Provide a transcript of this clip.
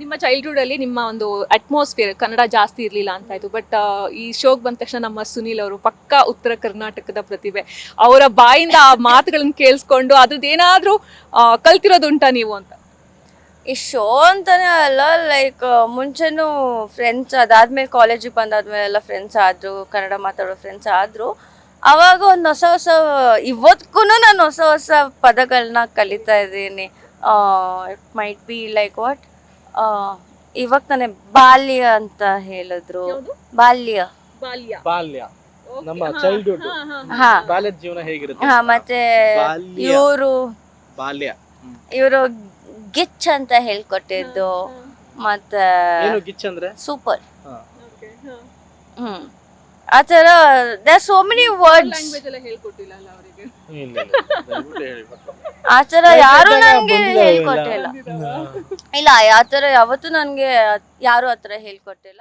ನಿಮ್ಮ ಚೈಲ್ಡ್ಹುಡ್ ಅಲ್ಲಿ ನಿಮ್ಮ ಒಂದು ಅಟ್ಮಾಸ್ಫಿಯರ್ ಕನ್ನಡ ಜಾಸ್ತಿ ಇರಲಿಲ್ಲ ಅಂತ ಆಯ್ತು ಬಟ್ ಈ ಶೋಗೆ ಬಂದ ತಕ್ಷಣ ನಮ್ಮ ಸುನೀಲ್ ಅವರು ಪಕ್ಕಾ ಉತ್ತರ ಕರ್ನಾಟಕದ ಪ್ರತಿಭೆ. ಅವರ ಬಾಯಿಂದ ಆ ಮಾತುಗಳನ್ನ ಕೇಳಿಸ್ಕೊಂಡು ಅದ್ರದ್ದು ಏನಾದ್ರೂ ಕಲ್ತಿರೋದುಂಟಾ ನೀವು ಅಂತ? ಈ ಶೋ ಅಂತಾನೆ ಅಲ್ಲ ಲೈಕ್ ಮುಂಚೆನೂ ಫ್ರೆಂಡ್ಸ್ ಅದಾದ್ಮೇಲೆ ಕಾಲೇಜಿಗೆ ಬಂದಾದ್ಮೇಲೆ ಎಲ್ಲ ಫ್ರೆಂಡ್ಸ್ ಆದ್ರು, ಕನ್ನಡ ಮಾತಾಡೋ ಫ್ರೆಂಡ್ಸ್ ಆದ್ರು. ಅವಾಗ ಒಂದು ಹೊಸ ಹೊಸ ಇವತ್ತಿಗೂ ನಾನು ಹೊಸ ಹೊಸ ಪದಗಳನ್ನ ಕಲಿತಾ ಇದ್ದೀನಿ. It might be like what ಇವಾಗ ತಾನೇ ಬಾಲ್ಯ ಅಂತ ಹೇಳಿದ್ರು. ಬಾಲ್ಯ. ಬಾಲ್ಯ. ಬಾಲ್ಯ. ನಮ್ಮ ಚೈಲ್ಡ್ಹುಡ್ ಹಾ ಬಾಲ್ಯದ ಜೀವನ ಹೇಗಿರುತ್ತೆ? ಹಾ ಮತ್ತೆ ಬಾಲ್ಯ. ಇವರು ಬಾಲ್ಯ. ಇವರು ಗಿಚ್ ಅಂತ ಹೇಳ್ಕೊಟ್ಟಿದ್ದು. ಮತ್ತೆ ಏನು ಗಿಚ್ ಅಂದ್ರೆ? ಸೂಪರ್. ಹಾ. ಹ್ಮ್. ಆ ಥರ there so many words language ಎಲ್ಲ ಹೇಳ್ಕೊಟ್ಟಿಲ್ಲ ಅಲ್ಲ ಅವರಿಗೆ? ಇಲ್ಲ ಇಲ್ಲ ಹೇಳಿ ಮತ್ತೆ. ಆ ಯಾರು ನನಗೆ ಹೇಳ್ಕೊಟ್ಟಿಲ್ಲ. ಇಲ್ಲ ಆ ಯಾವತ್ತು ಯಾವತ್ತೂ ನನಗೆ ಯಾರು ಆತರ ಹೇಳ್ಕೊಟ್ಟಿಲ್ಲ.